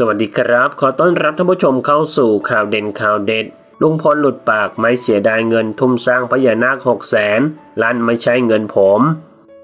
สวัสดีครับ ขอต้อนรับท่านผู้ชมเข้าสู่ข่าวเด่นข่าวเด็ด ลุงพลหลุดปากไม่เสียดายเงินทุ่มสร้างพญานาคหกแสนลั่นไม่ใช่เงินผม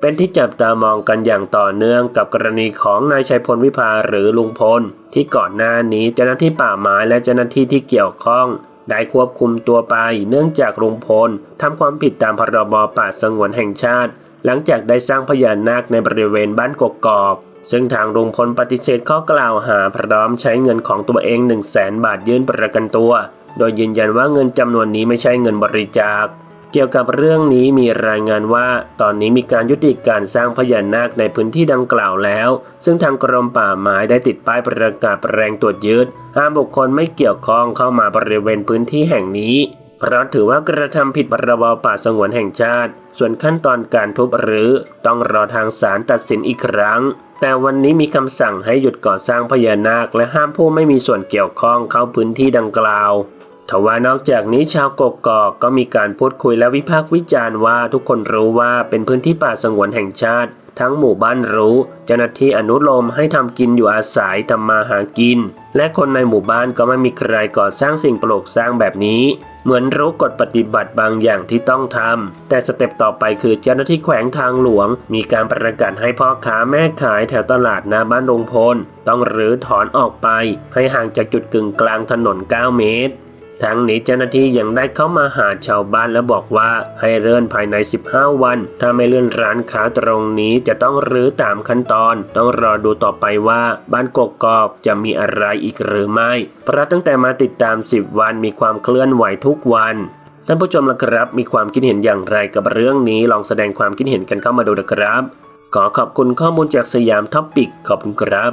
เป็นที่จับตามองกันอย่างต่อเนื่องกับกรณีของนายชัยพลวิภาหรือลุงพล ที่ก่อนหน้านี้เจ้าหน้าที่ป่าไม้และเจ้าหน้าที่ที่เกี่ยวข้อง ได้ควบคุมตัวไปเนื่องจากลุงพลทำความผิดตามพรบป่าสงวนแห่งชาติ หลังจากได้สร้างพญานาคในบริเวณบ้านกกอก ซึ่งทางลุงพลปฏิเสธข้อกล่าวหาพร้อมใช้เงินของตัวเอง 1 0 0 0 0แสนบาทยื่นประกันตัว โดยยืนยันว่าเงินจำนวนนี้ไม่ใช่เงินบริจาค เกี่ยวกับเรื่องนี้มีรายงานว่า ตอนนี้มีการยุติการสร้างพญานาคในพื้นที่ดังกล่าวแล้ว ซึ่งทางกรมป่าไม้ได้ติดป้ายประกาศแรงตรวจยึดห้ามบุคคลไม่เกี่ยวข้องเข้ามาบริเวณพื้นที่แห่งนี้เพราะถือว่ากระทำผิดพรบป่าสงวนแห่งชาติ ส่วนขั้นตอนการทุบหรือ ต้องรอทางศาลตัดสินอีกครั้ง แต่วันนี้มีคำสั่งให้หยุดก่อสร้างพญานาค และห้ามผู้ไม่มีส่วนเกี่ยวข้องเข้าพื้นที่ดังกล่าว ทว่านอกจากนี้ชาวกกอกก็มีการพูดคุยและวิพากษ์วิจารณ์ว่าทุกคนรู้ว่าเป็นพื้นที่ป่าสงวนแห่งชาติ ทั้งหมู่บ้านรู้ เจ้าหน้าที่อนุโลมให้ทำกินอยู่อาศัยทำมาหากิน และคนในหมู่บ้านก็ไม่มีใครก่อสร้างสิ่งปลูกสร้างแบบนี้ เหมือนรู้กฎปฏิบัติบางอย่างที่ต้องทำแต่สเต็ปต่อไปคือเจ้าหน้าที่แขวงทางหลวง มีการประกาศให้พ่อค้าแม่ขายแถวตลาดหน้าบ้านลงพลต้องรื้อถอนออกไปให้ห่างจากจุดกึ่งกลางถนน 9 เมตร ทั้งนี้เจ้าหน้าที่ยังได้เข้ามาหาชาวบ้านและบอกว่าให้เลื่อนภายใน 15 วัน ถ้าไม่เลื่อนร้านค้าตรงนี้จะต้องรื้อตามขั้นตอน ต้องรอดูต่อไปว่าบ้านกกอกจะมีอะไรอีกหรือไม่ เพราะตั้งแต่มาติดตาม 10 วันมีความเคลื่อนไหวทุกวันท่านผู้ชมละครับ มีความคิดเห็นอย่างไรกับเรื่องนี้ลองแสดงความคิดเห็นกันเข้ามาดูนะครับ ขอขอบคุณข้อมูลจากสยามท็อปปิกขอบคุณครับ